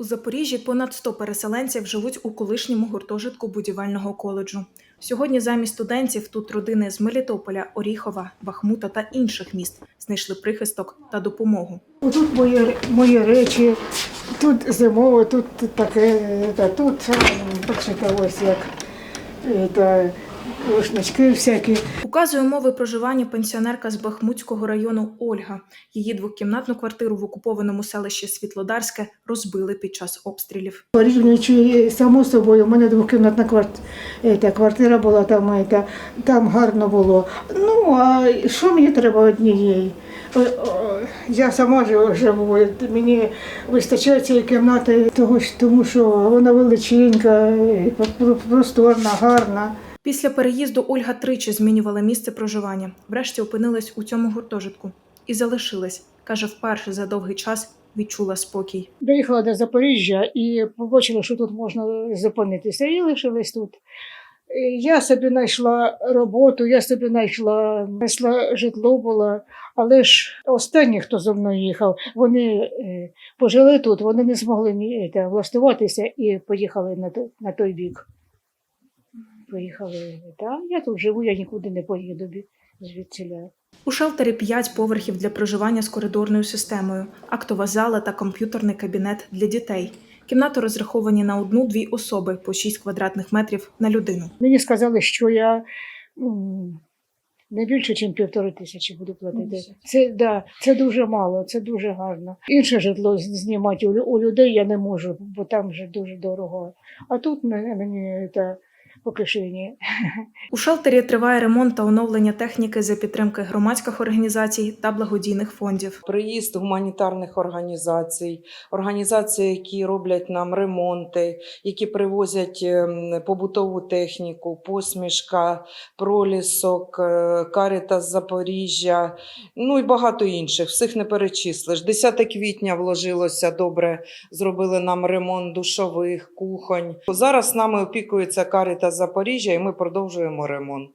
У Запоріжжі понад 100 переселенців живуть у колишньому гуртожитку будівельного коледжу. Сьогодні замість студентів тут родини з Мелітополя, Оріхова, Бахмута та інших міст знайшли прихисток та допомогу. Тут мої, мої речі, тут зимово, тут таке, та тут м, бачите, ось як е, та, рушнички всякі. Указує умови проживання пенсіонерка з Бахмутського району Ольга. Її двокімнатну квартиру в окупованому селищі Світлодарське розбили під час обстрілів. Порівнюючи само собою, у мене двокімнатна квартира, квартира була там, е, там гарно було. Ну, а що мені треба однієї? О, Я сама жив- живу, мені вистачає цієї кімнати, того, тому що вона величенька, е, про- просторна, гарна. Після переїзду Ольга тричі змінювала місце проживання. Врешті опинилась у цьому гуртожитку і залишилась. каже, вперше за довгий час відчула спокій. Доїхала до Запоріжжя і побачила, що тут можна зупинитися, і лишилась тут. Я собі знайшла роботу, я собі знайшла, знайшла житло було, але ж останні, хто зі мною їхав, вони е, пожили тут, вони не змогли ні, е, влаштуватися і поїхали на той бік. Поїхали. Та я тут живу, я нікуди не поїду звідсіля. У шелтері 5 поверхів для проживання з коридорною системою, актова зала та комп'ютерний кабінет для дітей. Кімнати розраховані на одну-дві особи по 6 квадратних метрів на людину. Мені сказали, що я не більше, ніж півтори тисячі буду платити. Це, да, це дуже мало, це дуже гарно. Інше житло знімати у, людей я не можу, бо там вже дуже дорого. А тут мені, мені та, по кишені. У шелтері триває ремонт та оновлення техніки за підтримки громадських організацій та благодійних фондів. Приїзд гуманітарних організацій, організацій, які роблять нам ремонти, які привозять ем, побутову техніку, посмішка, пролісок, е, Карітас Запоріжжя, ну і багато інших. Всіх не перечислиш. 10 квітня вложилося добре, зробили нам ремонт душових, кухонь. Зараз нами опікується Запоріжжя, і ми продовжуємо ремонт.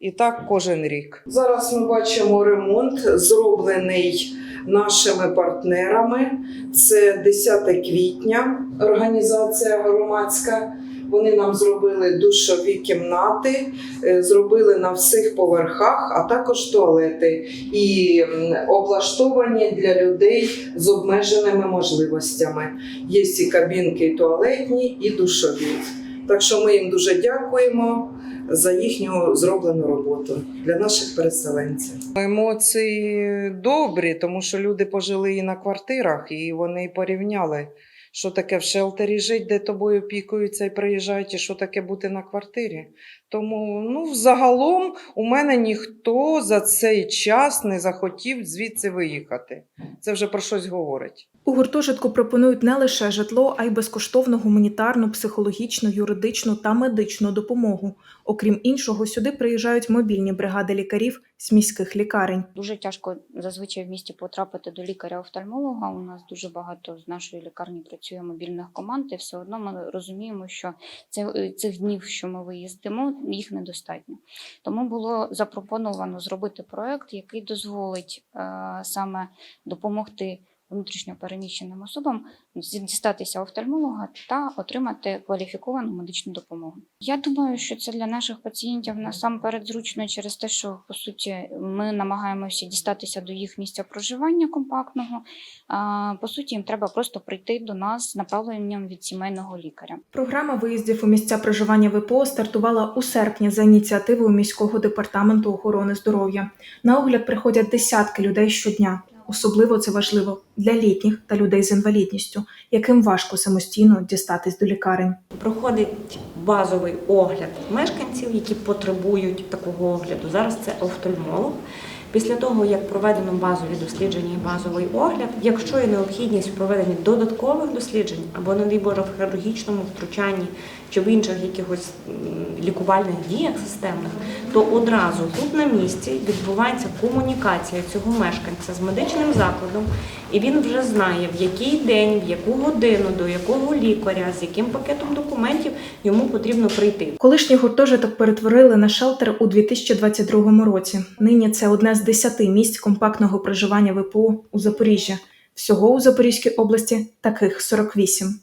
І так кожен рік. Зараз ми бачимо ремонт, зроблений нашими партнерами. Це 10 квітня, організація громадська. Вони нам зробили душові кімнати, е, зробили на всіх поверхах, а також туалети і облаштовані для людей з обмеженими можливостями. Є і кабінки, і туалетні, і душові. Так що ми їм дуже дякуємо за їхню зроблену роботу для наших переселенців. Емоції добрі, тому що люди пожили і на квартирах, і вони порівняли, що таке в шелтері жити, де тобою опікуються і приїжджають, і що таке бути на квартирі. Тому, ну, загалом, у мене ніхто за цей час не захотів звідси виїхати. Це вже про щось говорить. У гуртожитку пропонують не лише житло, а й безкоштовну гуманітарну, психологічну, юридичну та медичну допомогу. Окрім іншого, сюди приїжджають мобільні бригади лікарів з міських лікарень. Дуже тяжко зазвичай в місті потрапити до лікаря-офтальмолога. У нас дуже багато з нашої лікарні працює мобільних команд, і все одно ми розуміємо, що це- цих днів, що ми виїздимо, їх недостатньо. Тому було запропоновано зробити проект, який дозволить е, саме допомогти внутрішньо переміщеним особам дістатися офтальмолога та отримати кваліфіковану медичну допомогу. Я думаю, що це для наших пацієнтів насамперед зручно через те, що по суті ми намагаємося дістатися до їх місця проживання компактного. По суті, їм треба просто прийти до нас з направленням від сімейного лікаря. Програма виїздів у місця проживання ВПО стартувала у серпні за ініціативою міського департаменту охорони здоров'я. На огляд приходять десятки людей щодня. Особливо це важливо для літніх та людей з інвалідністю, яким важко самостійно дістатись до лікарень. Проходить базовий огляд мешканців, які потребують такого огляду. Зараз це офтальмолог. Після того, як проведено базові дослідження і базовий огляд, якщо є необхідність в проведенні додаткових досліджень або, не дай Боже, в хірургічному втручанні чи в інших якихось лікувальних діях системних, то одразу тут на місці відбувається комунікація цього мешканця з медичним закладом, і він вже знає, в який день, в яку годину, до якого лікаря, з яким пакетом документів йому потрібно прийти. Колишній гуртожиток перетворили на шелтер у 2022 році. Нині це одне з десяти місць компактного проживання ВПО у Запоріжжя. Всього у Запорізькій області таких 48.